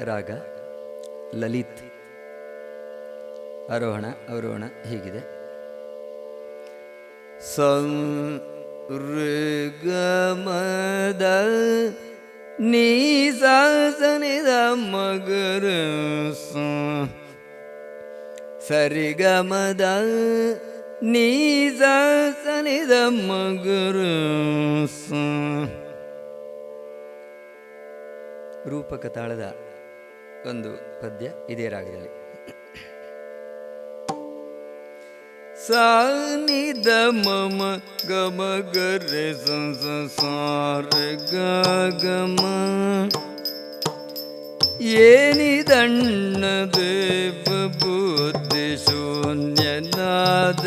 ರಾಗ ಲಲಿತ್ ಆರೋಹಣ ಅವರೋಹಣ ಹೀಗಿದೆ. ಸಂ ಋಗಮದ ನೀ ಸಾಸನಿದ ಮಗರ ಸರಿ ಸರಿಗಮದ ನೀ ಸಾಸನಿದ ಮಗರ ಸ. ರೂಪಕ ತಾಳದ ಒಂದು ಪದ್ಯ ಇದೇ ರಾಗದಲ್ಲಿ. ಸಾನಿದ ಮಮ ಗಮ ಗರೆ ಸಂಸಾರ ಗಮ. ಏನಿದಣ್ಣ ದೇವ ಬುದ್ಧಿ ಶೂನ್ಯನಾದ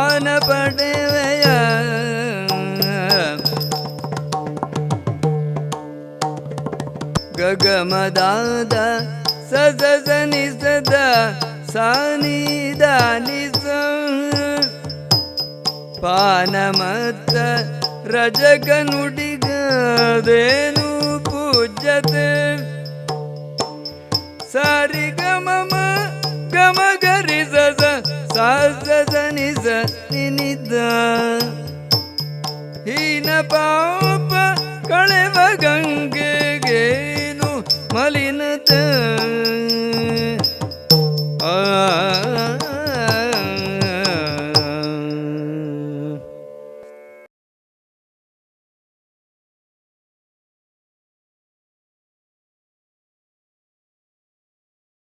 ಗಗಮದಾದ ಸಜ ನಿಸದ ಸಾನಿದಾನಿಸ ಪಾನಮತ್ತ ರಜಗ ನುಡಿಗದೇನು ಪೂಜ್ಯತೆ? ಸಾರಿ ಗಮ ಗಮ ಗರಿ ಸಜ ಸಾಜ ನಿನಿದ. ಹೀನ ಪಾಪ ಕಳೆವ ಗಂಗೆ மலினத்தை.